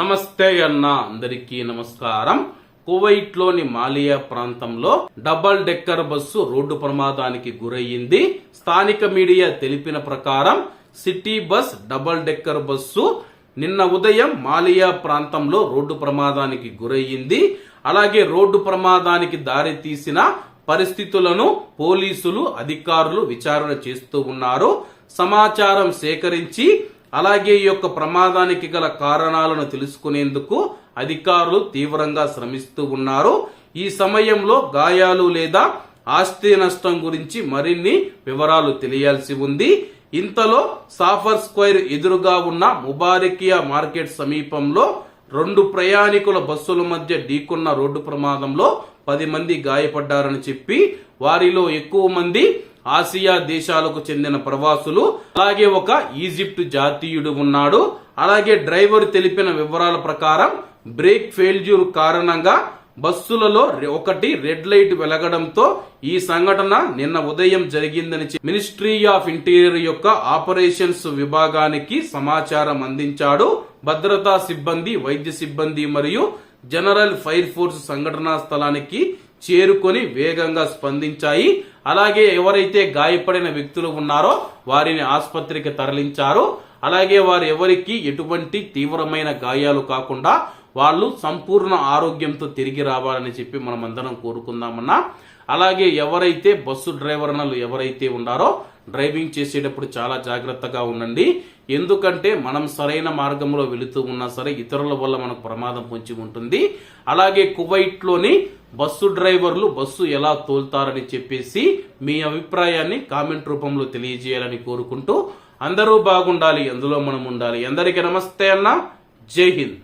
నమస్తే అన్న అందరికీ నమస్కారం. కువైట్లోని మాలియా ప్రాంతంలో డబల్ డెక్కర్ బస్సు రోడ్డు ప్రమాదానికి గురయ్యింది. స్థానిక మీడియా తెలిపిన ప్రకారం city bus double decker bus నిన్న ఉదయం మాలియా ప్రాంతంలో రోడ్డు ప్రమాదానికి గురయ్యింది. అలాగే రోడ్డు ప్రమాదానికి దారి తీసిన పరిస్థితులను పోలీసులు అధికారులు విచారణ చేస్తూ ఉన్నారు. సమాచారం సేకరించి అలాగే ఈ యొక్క ప్రమాదానికి గల కారణాలను తెలుసుకునేందుకు అధికారులు తీవ్రంగా శ్రమిస్తూ ఉన్నారు. ఈ సమయంలో గాయాలు లేదా ఆస్తి నష్టం గురించి మరిన్ని వివరాలు తెలియాల్సి ఉంది. ఇంతలో సాఫర్ స్క్వైర్ ఎదురుగా ఉన్న ముబారకియా మార్కెట్ సమీపంలో రెండు ప్రయాణికుల బస్సుల మధ్య ఢీకొన్న రోడ్డు ప్రమాదంలో పది మంది గాయపడ్డారని చెప్పి వారిలో ఎక్కువ మంది ఆసియా దేశాలకు చెందిన ప్రవాసులు అలాగే ఒక ఈజిప్ట్ జాతీయుడు ఉన్నాడు. అలాగే డ్రైవర్ తెలిపిన వివరాల ప్రకారం బ్రేక్ ఫెయిల్యూర్ కారణంగా బస్సులలో ఒకటి రెడ్ లైట్ వెలగడంతో ఈ సంఘటన నిన్న ఉదయం జరిగిందని మినిస్ట్రీ ఆఫ్ ఇంటీరియర్ యొక్క ఆపరేషన్స్ విభాగానికి సమాచారం అందించాడు. భద్రతా సిబ్బంది వైద్య సిబ్బంది మరియు జనరల్ ఫైర్ ఫోర్స్ సంఘటనా స్థలానికి చేరుకొని వేగంగా స్పందించాయి. అలాగే ఎవరైతే గాయపడిన వ్యక్తులు ఉన్నారో వారిని ఆసుపత్రికి తరలించారు. అలాగే వారు ఎవరికి ఎటువంటి తీవ్రమైన గాయాలు కాకుండా వాళ్ళు సంపూర్ణ ఆరోగ్యంతో తిరిగి రావాలని చెప్పి మనం అందరం కోరుకుందామన్నా. అలాగే ఎవరైతే బస్సు డ్రైవర్లు ఎవరైతే ఉన్నారో డ్రైవింగ్ చేసేటప్పుడు చాలా జాగ్రత్తగా ఉండండి. ఎందుకంటే మనం సరైన మార్గంలో వెళుతూ ఉన్నా సరే ఇతరుల వల్ల మనకు ప్రమాదం పొంచి ఉంటుంది. అలాగే కువైట్లోని బస్సు డ్రైవర్లు బస్సు ఎలా తోలుతారని చెప్పేసి మీ అభిప్రాయాన్ని కామెంట్ రూపంలో తెలియజేయాలని కోరుకుంటూ అందరూ బాగుండాలి అందులో మనం ఉండాలి. అందరికీ నమస్తే అన్న. జై హింద్.